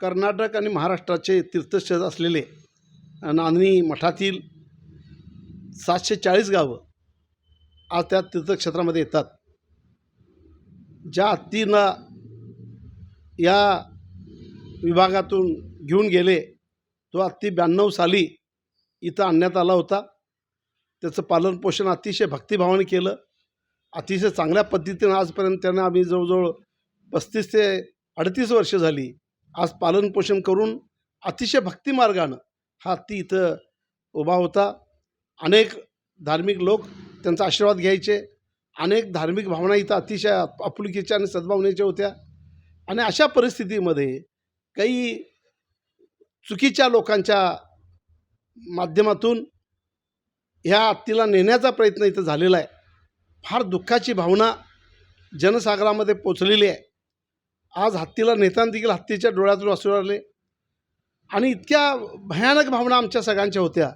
कर्नाटक आणि महाराष्ट्राचे तीर्थक्षेत्र असलेले नांदणी मठातील सातशे चाळीस गावं आज त्या तीर्थक्षेत्रामध्ये येतात. ज्या हत्तींना या विभागातून घेऊन गेले तो हत्ती ब्याण्णव साली इथं आणण्यात आला होता. त्याचं पालनपोषण अतिशय भक्तिभावाने केलं. अतिशय चांगल्या पद्धतीनं आजपर्यंत त्यांना आम्ही जवळजवळ पस्तीस ते अडतीस वर्ष झाली. आज पालनपोषण करून अतिशय भक्तिमार्गानं हा ती इथं उभा होता. अनेक धार्मिक लोक त्यांचा आशीर्वाद घ्यायचे. अनेक धार्मिक भावना इथं अतिशय आपुलकीच्या आणि सद्भावनेच्या होत्या. आणि अशा परिस्थितीमध्ये काही चुकीच्या लोकांच्या माध्यमातून ह्या हत्तीला नेण्याचा प्रयत्न इथं झालेला आहे. फार दुःखाची भावना जनसागरामध्ये पोचलेली आहे. आज हत्तीला नेताना देखील हत्तीच्या डोळ्यातून असू लागले. आणि इतक्या भयानक भावना आमच्या सगळ्यांच्या होत्या.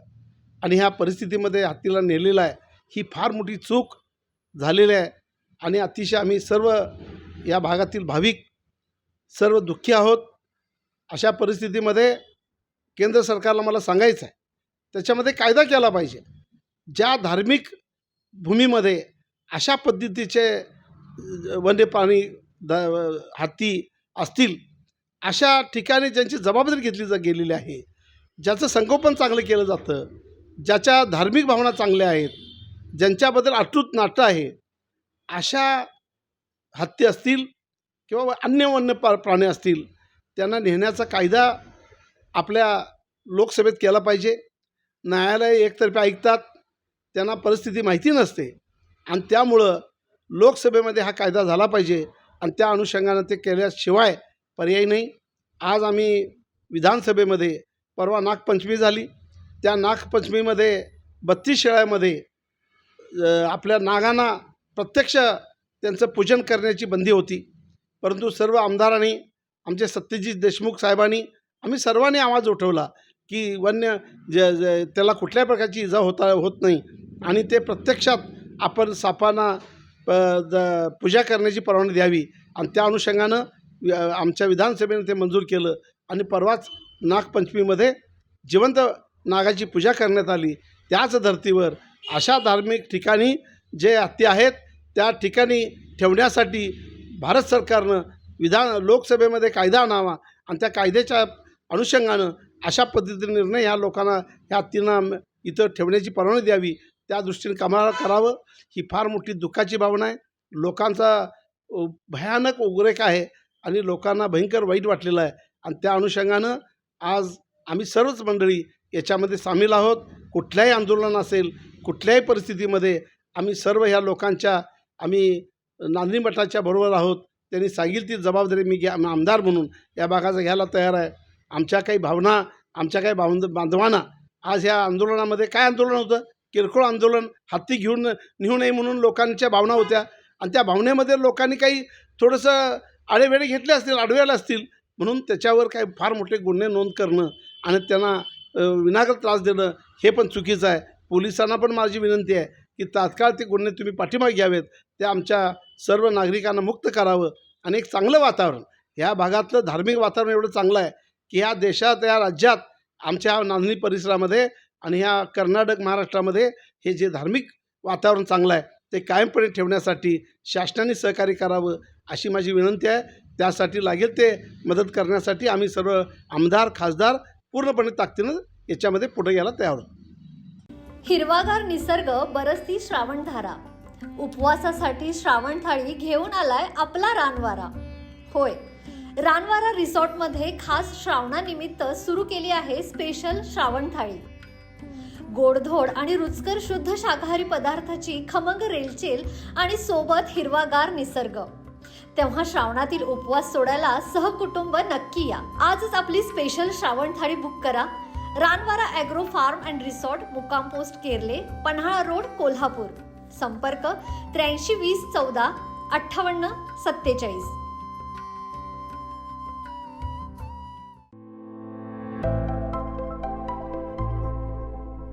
आणि ह्या परिस्थितीमध्ये हत्तीला नेलेलं आहे. ही फार मोठी चूक झालेली आहे. आणि अतिशय आम्ही सर्व या भागातील भाविक सर्व दुःखी आहोत. अशा परिस्थितीमध्ये केंद्र सरकारला मला सांगायचं आहे त्याच्यामध्ये कायदा केला पाहिजे. ज्या धार्मिक भूमीमध्ये अशा पद्धतीचे वन्य प्राणी द हत्ती असतील अशा ठिकाणी ज्यांची जबाबदारी घेतली जा गेलेली आहे ज्याचं संगोपन चांगलं केलं जातं ज्याच्या धार्मिक भावना चांगल्या आहेत ज्यांच्याबद्दल अटूट नाटं आहे अशा हत्ती असतील किंवा अन्य वन्य प्रा प्राणी असतील त्यांना नेण्याचा कायदा आपल्या लोकसभेत केला पाहिजे. न्यायालय एकतर्फे ऐकतात त्यांना परिस्थिती माहिती नसते. आणि त्यामुळं लोकसभेमध्ये हा कायदा झाला पाहिजे आणि त्या अनुषंगानं ते केल्याशिवाय पर्याय नाही. आज आम्ही विधानसभेमध्ये परवा नागपंचमी झाली. त्या नागपंचमीमध्ये बत्तीस शेळ्यामध्ये आपल्या नागांना प्रत्यक्ष त्यांचं पूजन करण्याची बंदी होती. परंतु सर्व आमदारांनी आमचे सत्यजित देशमुख साहेबांनी आम्ही सर्वांनी आवाज उठवला की वन्य ज ज त्याला कुठल्याही प्रकारची इजा होता होत नाही. आणि ते प्रत्यक्षात आपण सापांना द पूजा करण्याची परवानगी द्यावी. आणि त्या अनुषंगानं आमच्या विधानसभेनं ते मंजूर केलं. आणि परवाच नागपंचमीमध्ये जिवंत नागाची पूजा करण्यात आली. त्याच धर्तीवर अशा धार्मिक ठिकाणी जे हत्ती आहेत त्या ठिकाणी ठेवण्यासाठी भारत सरकारनं विधान लोकसभेमध्ये कायदा आणावा. आणि त्या कायद्याच्या अनुषंगानं अशा पद्धतीने निर्णय ह्या लोकांना ह्या हत्तींना इथं ठेवण्याची परवानगी द्यावी. त्या दृष्टीने कामाला करावं ही फार मोठी दुःखाची भावना आहे. लोकांचा भयानक उग्रेक आहे आणि लोकांना भयंकर वाईट वाटलेलं आहे. आणि त्या अनुषंगानं आज आम्ही सर्वच मंडळी याच्यामध्ये सामील आहोत. कुठल्याही आंदोलन असेल कुठल्याही परिस्थितीमध्ये आम्ही सर्व ह्या लोकांच्या आम्ही नांदणी मठाच्या बरोबर आहोत. त्यांनी सांगितली ती जबाबदारी मी घ्या आम्ही आमदार म्हणून या भागाचा घ्यायला तयार आहे. आमच्या काही भावना आमच्या काही बांध बांधवांना आज ह्या आंदोलनामध्ये काय आंदोलन होतं? किरकोळ आंदोलन हाती घेऊन नेऊ नये म्हणून लोकांच्या भावना होत्या. आणि त्या भावनेमध्ये लोकांनी काही थोडंसं आडेवेडे घेतले असतील आडवेला असतील म्हणून त्याच्यावर काही फार मोठे गुन्हे नोंद करणं आणि त्यांना विनागत त्रास देणं हे पण चुकीचं आहे. पोलिसांना पण माझी विनंती आहे की तात्काळ ते गुन्हे तुम्ही पाठीमागे घ्यावेत. ते आमच्या सर्व नागरिकांना मुक्त करावं आणि एक चांगलं वातावरण. ह्या भागातलं धार्मिक वातावरण एवढं चांगलं आहे की ह्या देशात या राज्यात आमच्या नांदणी परिसरामध्ये आणि ह्या कर्नाटक महाराष्ट्रामध्ये हे जे धार्मिक वातावरण चांगलं आहे ते कायमपणे ठेवण्यासाठी शासनाने सहकार्य करावं अशी माझी विनंती आहे. त्यासाठी लागेल ते मदत करण्यासाठी आम्ही सर्व आमदार खासदार पूर्णपणे ताकदीनं याच्यामध्ये पुढे यायला तयार आहोत. हिरवागार निसर्ग बरसती श्रावणधारा. उपवासासाठी श्रावण थाळी घेऊन आलाय आपला रानवारा. होय रानवारा रिसॉर्टमध्ये खास श्रावणानिमित्त सुरू केली आहे स्पेशल श्रावण थाळी. गोडधोड आणि रुचकर शुद्ध शाकाहारी पदार्थाची खमंग रेलचेल आणि सोबत हिरवागार निसर्ग. तेव्हा श्रावणातील उपवास सोडायला सहकुटुंब नक्की या. आजच आपली स्पेशल श्रावण थाळी बुक करा. Ranvara agro farm and resort मुक्काम पोस्ट केरले पन्हाळा रोड कोल्हापूर. संपर्क त्र्याऐंशी वीस चौदा अठ्ठावन्न सत्तेचाळीस.